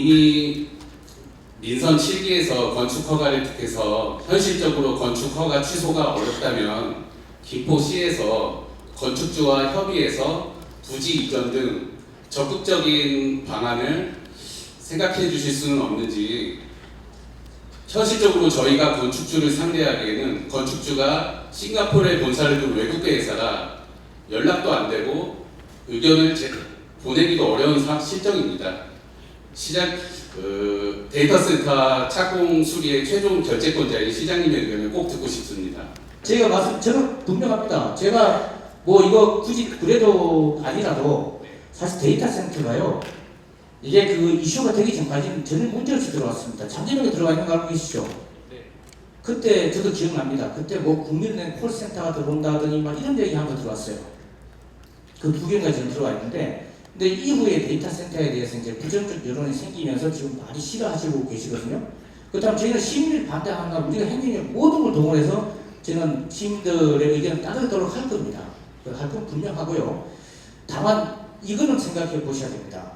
이미 민선 7기에서 건축 허가를 득해서 현실적으로 건축 허가 취소가 어렵다면 김포시에서 건축주와 협의해서 부지 이전 등 적극적인 방안을 생각해 주실 수는 없는지 현실적으로 저희가 건축주를 상대하기에는 건축주가 싱가포르에 본사를 둔 외국계 회사라 연락도 안 되고 의견을 제- 보내기도 어려운 상- 실정입니다. 시장 그 데이터 센터 착공 수리의 최종 결재권자인 시장님의 의견을 꼭 듣고 싶습니다. 제가 말씀 저는 분명합니다. 제가 뭐 이거 굳이 그래도 아니라도 사실 데이터 센터가요. 이게 그 이슈가 되기 전까지는 전혀 문제 없이 들어왔습니다. 잠재력에 들어가 있는 거 알고 계시죠? 그때 저도 기억납니다. 그때 뭐 국민은행 콜센터가 들어온다더니 막 이런 얘기 한번 들어왔어요. 그 두 개가 지금 들어와 있는데, 근데 이후에 데이터 센터에 대해서 이제 부정적 여론이 생기면서 지금 많이 싫어하시고 계시거든요. 그다음 저희는 시민을 반대하는 건 우리가 행정의 모든 걸 동원해서 저는 시민들의 의견을 따르도록 할 겁니다. 할건 분명하고요. 다만 이거는 생각해 보셔야 됩니다.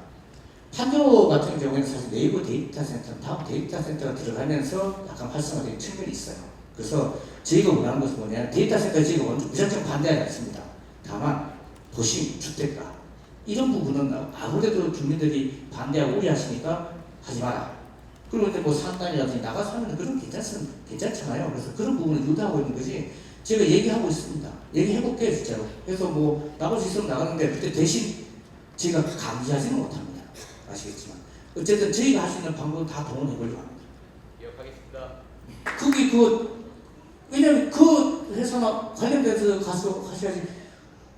판교 같은 경우에는 사실 네이버 데이터 센터, 다음 데이터 센터가 들어가면서 약간 활성화된 측면이 있어요. 그래서 저희가 원하는 것은 뭐냐, 데이터 센터 저희가 먼저 무작정 반대하지 않습니다. 다만 도심, 주택가 이런 부분은 아무래도 주민들이 반대하고 우려하시니까 하지 마라. 그리고 이제 뭐 산단이라든지 나가서 하면 그런 괜찮습, 괜찮잖아요. 그래서 그런 부분을 유도하고 있는 거지. 제가 얘기하고 있습니다. 얘기해볼게요, 진짜로. 그래서 뭐 나갈 수 있으면 나가는데 그때 대신 제가 감시하지는 못합니다. 아시겠지만. 어쨌든 저희가 할 수 있는 방법은 다 동원해보려고 합니다. 기억하겠습니다. 그게 그, 왜냐면 그 회사나 관련돼서 가서 하셔야지.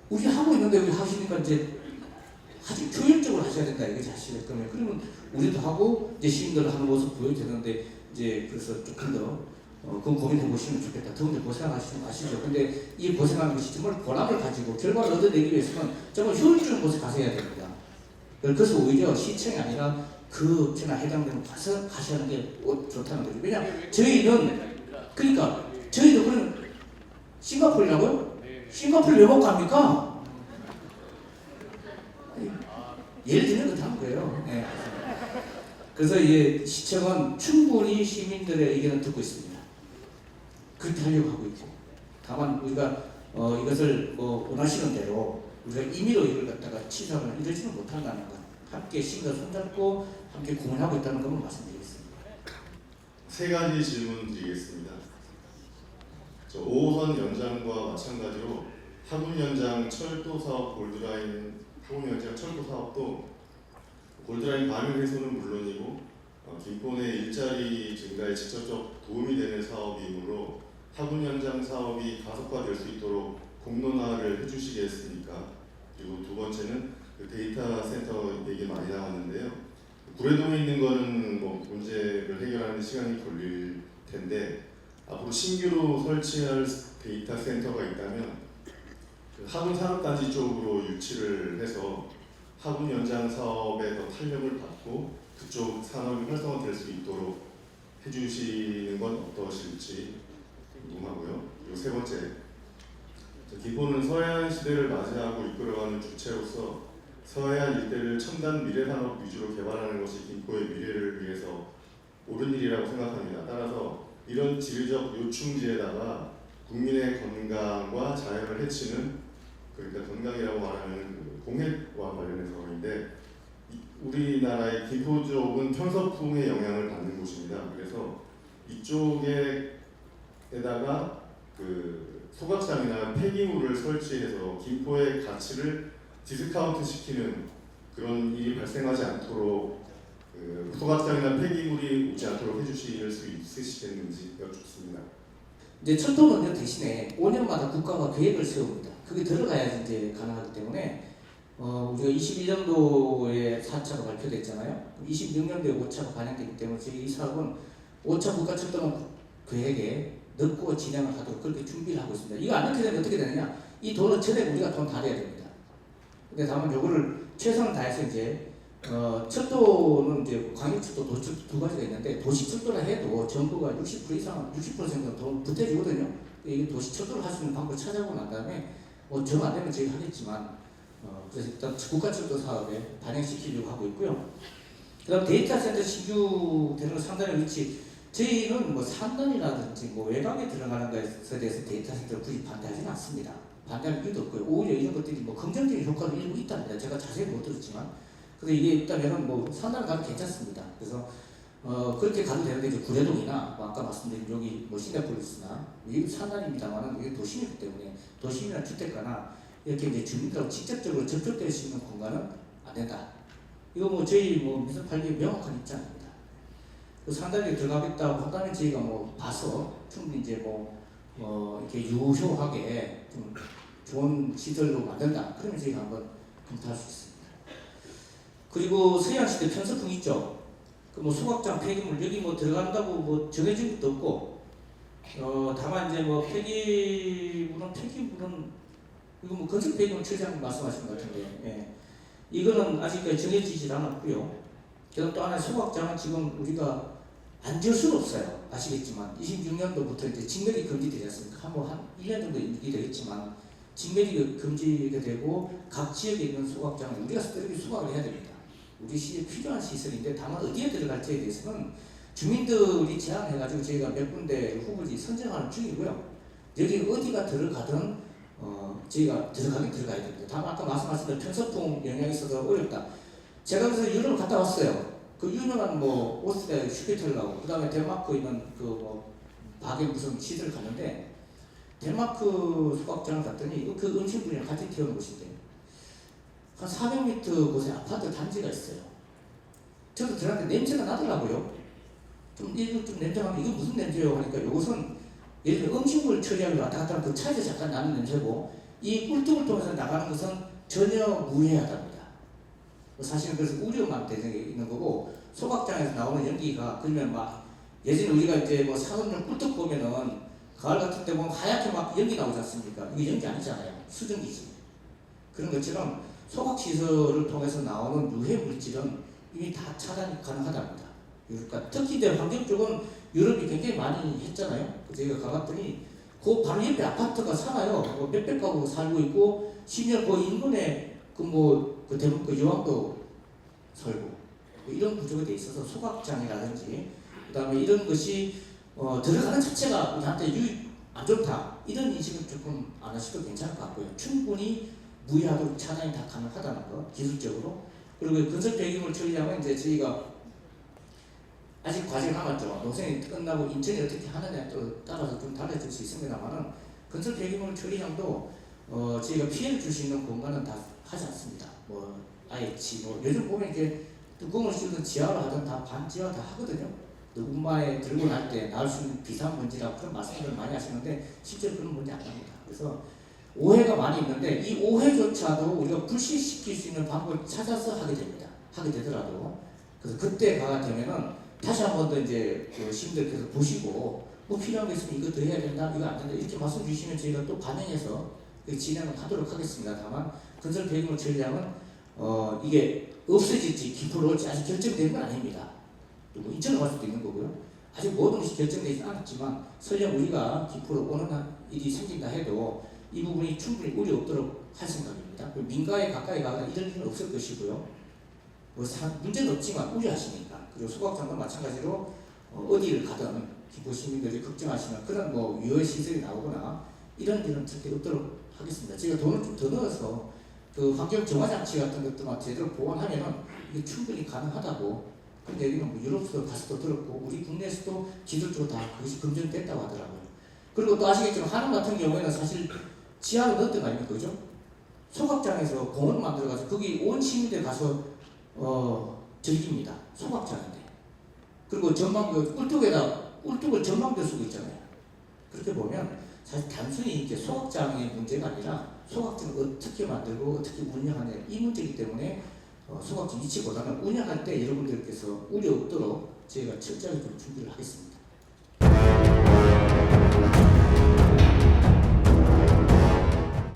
우리 하고 있는데 우리 하시니까 이제 아주 효율적으로 하셔야 된다 이거지 하실 거면 그러면 우리도 하고 이제 시민들 하는 모습 보여야 되는데 이제 그래서 조금 더 어, 그건 고민해 보시면 좋겠다. 더운데 고생하시는 거 아시죠? 근데 이 고생하는 것이 정말 보람을 가지고 결과를 얻어내기 위해서는 정말 효율적인 곳에 가서 해야 됩니다. 그래서 오히려 시청이 아니라 그 제가 해당되는 가서 가시는 게 어, 좋다는 거죠. 왜냐 저희는 그러니까 저희도 그런 싱가포르라고요? 싱가포르 왜못 갑니까? 아니, 예를 들면 그렇다는 거예요. 네. 그래서 이 시청은 충분히 시민들의 의견을 듣고 있습니다. 그렇게 하려고 하고 있고 다만 우리가 어, 이것을 뭐 원하시는 대로 우리가 임의로 이걸 갖다가 취사하거나 이러지는 못한다는 것 함께 신경 손잡고 함께 고민하고 있다는 것만 말씀드리겠습니다. 세 가지 질문 드리겠습니다. 저 5호선 연장과 마찬가지로 하군 연장 철도 사업 골드라인 하군 연장 철도 사업도 골드라인 반응 해소는 물론이고 어, 김포 내 일자리 증가에 직접적 도움이 되는 사업이므로 하군 연장 사업이 가속화될 수 있도록 공론화를 해주시겠습니까? 그리고 두 번째는 그 데이터 센터 얘기 많이 나왔는데요. 구례동에 있는 거는 뭐 문제를 해결하는 데 시간이 걸릴 텐데 앞으로 신규로 설치할 데이터 센터가 있다면 그 하군 산업단지 쪽으로 유치를 해서 하군 연장 사업에 더 탄력을 받고 그쪽 산업이 활성화될 수 있도록 해주시는 건 어떠실지 궁금하고요. 그리고 세 번째, 저 기본은 서해안 시대를 맞이하고 이끌어가는 주체로서 서해안 일대를 첨단 미래 산업 위주로 개발하는 것이 김포의 미래를 위해서 옳은 일이라고 생각합니다. 따라서 이런 지리적 요충지에다가 국민의 건강과 자연을 해치는 그러니까 건강이라고 말하는 그 공해와 관련해서인데 이- 우리나라의 김포 쪽은 편서풍의 영향을 받는 곳입니다. 그래서 이쪽에다가 그 소각장이나 폐기물을 설치해서 김포의 가치를 디스카운트 시키는 그런 일이 발생하지 않도록 그 소각장이나 폐기물이 오지 않도록 해주실 수 있으시겠는지 여쭙습니다. 이제 철도는요 대신에 5년마다 국가가 계획을 세웁니다. 그게 들어가야지 이제 가능하기 때문에 어, 우리가 21년도에 4차가 발표됐잖아요. 26년도에 5차가 반영되기 때문에 저희 이 사업은 5차 국가철도는 계획에 넣고 진행을 하도록 그렇게 준비를 하고 있습니다. 이거 안 넣게 되면 어떻게 되느냐? 이 돈은 전에 우리가 돈 다 내야 됩니다. 근데 다만 요거를 최선을 다해서 이제 어, 철도는 이제 광역철도, 도철도 두 가지가 있는데 도시철도라 해도 정부가 60% 이상, 60% 정도 돈 보태주거든요. 이게 도시철도를 할 수 있는 방법을 찾아보고 난 다음에 뭐 정 안 되면 저희 하겠지만 어, 그래서 일단 국가철도 사업에 반영시키려고 하고 있고요. 그 다음 데이터 센터 신규 되는 거 상단의 위치 저희는 뭐 산단이라든지 뭐 외곽에 들어가는 것에 대해서 데이터 센터를 굳이 반대하지는 않습니다. 반대할 이유도 없고요. 오히려 이런 것들이 뭐 긍정적인 효과도 일부 있답니다. 제가 자세히 못 들었지만 근데 이게 있다면은 뭐 산단 가도 괜찮습니다. 그래서 어 그렇게 가도 되는데 이제 구례동이나 뭐 아까 말씀드린 여기 뭐 싱가포르스나 이게 산단입니다만은 이게 도심이기 때문에 도심이나 주택가나 이렇게 이제 주민들하고 직접적으로 접촉될 수 있는 공간은 안 된다. 이거 뭐 저희 뭐 미술팔기 명확한 입장입니다. 그 상단에 들어가겠다고 한다면 저희가 뭐 봐서 충분히 이제 뭐, 뭐 이렇게 유효하게 좀 좋은 시설로 만든다. 그러면 저희가 한번 검토할 수 있습니다. 그리고 서양시대 편서풍 있죠. 그뭐 소각장 폐기물 여기 뭐 들어간다고 뭐 정해진 것도 없고 어 다만 이제 뭐 폐기물은 폐기물은 이거 뭐 건설 폐기물 처리장 말씀하신 것 같은데 예. 이거는 아직까지 정해지질 않았고요. 그다음 또 하나 소각장은 지금 우리가 안 지을 수는 없어요. 아시겠지만 26년도부터 이제 직mer이 금지되지 않습니까? 한뭐 한 1년 정도 유기 되겠지만 직mer이 금지가 되고 각 지역에 있는 소각장을 우리가 스스로 소각을 해야 됩니다. 우리 시에 필요한 시설인데 다만 어디에 들어갈지에 대해서는 주민들이 제안해가지고 저희가 몇 군데 후보지 선정하는 중이고요. 여기 어디가 들어가든 어, 저희가 들어가긴 들어가야 됩니다. 다만 아까 말씀하신 대로 편서풍 영향이 있어서 어렵다. 제가 그래서 유럽을 갔다 왔어요. 그 유명한 뭐 오스트리아 슈피텔라고 그 다음에 덴마크 있는 그뭐 박에 무슨 시설 갔는데 덴마크 소각장을 갔더니 그- 그 음식물이랑 같이 태우는 곳인데 한 400m 곳에 아파트 단지가 있어요. 저도 들어갔는데 냄새가 나더라고요. 좀 일부 좀 냄새가 나면 이거 무슨 냄새요 하니까 이것은 예를 들어 음식물 처리하고 왔다 갔다 하면 그 차에서 잠깐 나는 냄새고 이 꿀뚝을 통해서 나가는 것은 전혀 무해하답니다. 뭐 사실은 그래서 우려만 대상에 있는 거고 소각장에서 나오는 연기가 그러면 막 예전에 우리가 이제 뭐 사원을 꿀떡 보면은 가을 같은 때 보면 하얗게 막 연기 나오지 않습니까? 이게 연기 아니잖아요. 수증기지. 그런 것처럼 소각 시설을 통해서 나오는 유해 물질은 이미 다 차단이 가능하답니다. 그러니까 특히 이제 환경 쪽은 유럽이 굉장히 많이 했잖아요. 그 저희가 가봤더니 그 바로 옆에 아파트가 살아요. 뭐 몇백 가구 살고 있고 심지어 그 인근에 그 뭐 그 대부분 그 여왕도 살고 뭐 이런 구조가 돼 있어서 소각장이라든지 그다음에 이런 것이 어, 들어가는 자체가 우리한테 유익 안 좋다 이런 인식은 조금 안 하셔도 괜찮을 것 같고요. 충분히 무해하도록 차단이 다 가능하다는 거 기술적으로 그리고 건설 배경을 처리하면 이제 저희가 아직 과제가 남았죠. 노선이 끝나고 인천이 어떻게 하느냐에 또 따라서 좀 달라질 수 있습니다만은 건설 폐기물 처리장도 어, 저희가 피해를 줄 수 있는 공간은 다 하지 않습니다. 뭐 아예 지, 뭐 요즘 보면 이렇게 뚜껑을 씌우든 지하로 하든 다 반지하 다 하거든요. 또 운마에 들고 날 때 나올 수 있는 비상먼지라 그런 말씀을 많이 하시는데 실제로 그런 문제 안 납니다. 그래서 오해가 많이 있는데 이 오해조차도 우리가 불식시킬 수 있는 방법을 찾아서 하게 됩니다. 하게 되더라도 그래서 그때가 되면은 다시 한 번 더 이제 그 시민들께서 보시고 뭐 필요한 게 있으면 더 해야 된다, 이거 안 된다 이렇게 말씀 주시면 저희가 또 반영해서 그 진행을 하도록 하겠습니다. 다만 건설 배경을 처리하면 어 이게 없어질지 기포로 올지 아직 결정된 건 아닙니다. 뭐갈 수도 있는 거고요. 아직 모든 것이 결정되지 않았지만 설령 우리가 기포로 오는 한 일이 생긴다 해도 이 부분이 충분히 우려 없도록 할 생각입니다. 민가에 가까이 가거나 이런 일은 없을 것이고요. 뭐 사, 문제는 없지만 우려하시니까 그리고 소각장도 마찬가지로 어, 어디를 가든 기포 시민들이 걱정하시는 그런 뭐 유해 시설이 나오거나 이런 일은 절대 없도록 하겠습니다. 제가 돈을 좀 더 넣어서 그 환경 정화 장치 같은 것도만 제대로 보완하면은 이게 충분히 가능하다고 근데 여기는 뭐 유럽에서 가서도 들었고 우리 국내에서도 기술적으로 다 그것이 검증됐다고 하더라고요. 그리고 또 아시겠지만 한국 같은 경우에는 사실 지하로 넣었던 거 아닙니까? 그죠? 소각장에서 공원을 만들어가지고 거기 온 시민들 가서 어, 즐깁니다. 소각장인데. 그리고 전망, 그 꿀뚝에다 꿀뚝을 전망대 쓰고 있잖아요. 그렇게 보면 사실 단순히 이제 소각장의 문제가 아니라 소각장을 어떻게 만들고 어떻게 운영하냐 이 문제이기 때문에 어, 소각장 위치보다는 운영할 때 여러분들께서 우려 없도록 저희가 철저하게 좀 준비를 하겠습니다.